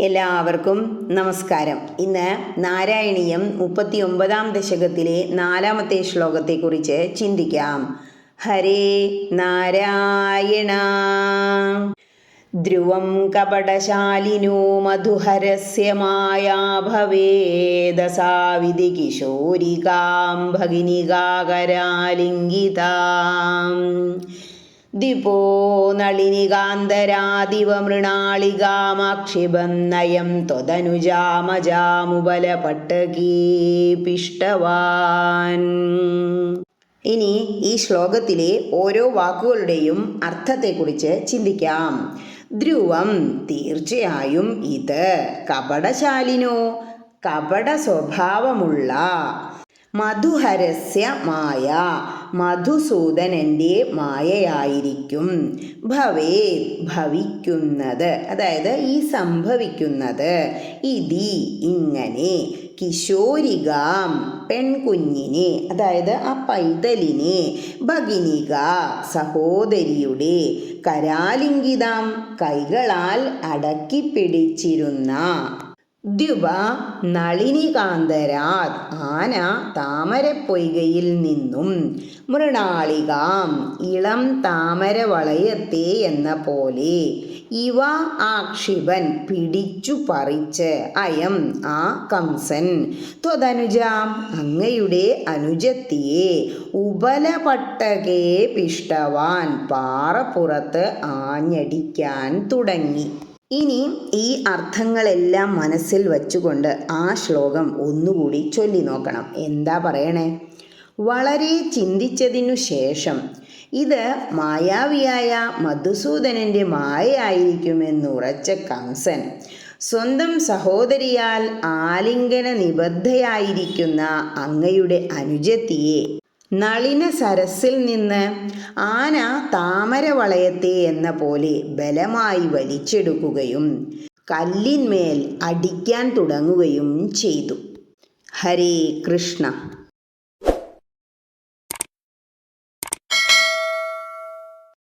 എല്ലാവർക്കും നമസ്കാരം. ഇന്ന് നാരായണീയം മുപ്പത്തി ഒമ്പതാം ദശകത്തിലെ നാലാമത്തെ ശ്ലോകത്തെ കുറിച്ച് ചിന്തിക്കാം. ഹരേ നാരായണ. ധ്രുവം കപടശാലിനോ മധുഹരസ്യ മായാ ഭവേദസാവിധി കിശോരികാം ഭഗിനികാകരാലിംഗിതാം ദിപോ നളിനികാന്തരാദിവ മൃണാളികാമാക്ഷിപം നയം ത്വതനുജാമജാമുബലപട്ടകീപിഷ്ടവാൻ. ഇനി ഈ ശ്ലോകത്തിലെ ഓരോ വാക്കുകളുടെയും അർത്ഥത്തെക്കുറിച്ച് ചിന്തിക്കാം. ധ്രുവം തീർച്ചയായും ഇത് കപടശാലിനോ കപട സ്വഭാവമുള്ള മധുഹരസ്യ മായ. മധുസൂദനന്റെ മായയായിരിക്കും. ഭവേ ഭവിക്കുന്നത്. അതായത് ഈ സംഭവിക്കുന്നത്. ഇതി ഇങ്ങനെ. കിശോരികാം പെൺകുഞ്ഞിനെ അതായത് ആ പൈതലിനെ ഭഗിനിക സഹോദരിയുടെ കരാലിംഗിതാം കൈകളാൽ അടക്കി ദ്യുപ നളിനികാന്തരാത് ആന താമരപ്പൊയ്കയിൽ നിന്നും മൃണാളികാം ഇളം താമര വളയത്തെ എന്ന പോലെ ഇവ ആക്ഷിപൻ പിടിച്ചു പറിച്ച് അയം ആ കംസൻ. ത്വതനുജാം അങ്ങയുടെ അനുജത്തിയെ ഉപലപട്ടകേ പിഷ്ടവാൻ പാറപ്പുറത്ത് ആഞ്ഞടിക്കാൻ തുടങ്ങി. ഇനി ഈ അർത്ഥങ്ങളെല്ലാം മനസ്സിൽ വച്ചുകൊണ്ട് ആ ശ്ലോകം ഒന്നുകൂടി ചൊല്ലി നോക്കണം. എന്താ പറയണേ? വളരെ ചിന്തിച്ചതിനു ശേഷം ഇത് മായാവിയായ മധുസൂദനന്റെ മായയായിരിക്കുമെന്നുറച്ച കംസൻ സ്വന്തം സഹോദരിയാൽ ആലിംഗന നിബദ്ധയായിരിക്കുന്ന അങ്ങയുടെ അനുജത്തിയെ നളിന സരസിൽ നിന്ന് ആന താമരവളയത്തെ എന്ന പോലെ ബലമായി വലിച്ചെടുക്കുകയും കല്ലിന്മേൽ അടിക്കാൻ തുടങ്ങുകയും ചെയ്തു. ഹരേ കൃഷ്ണ.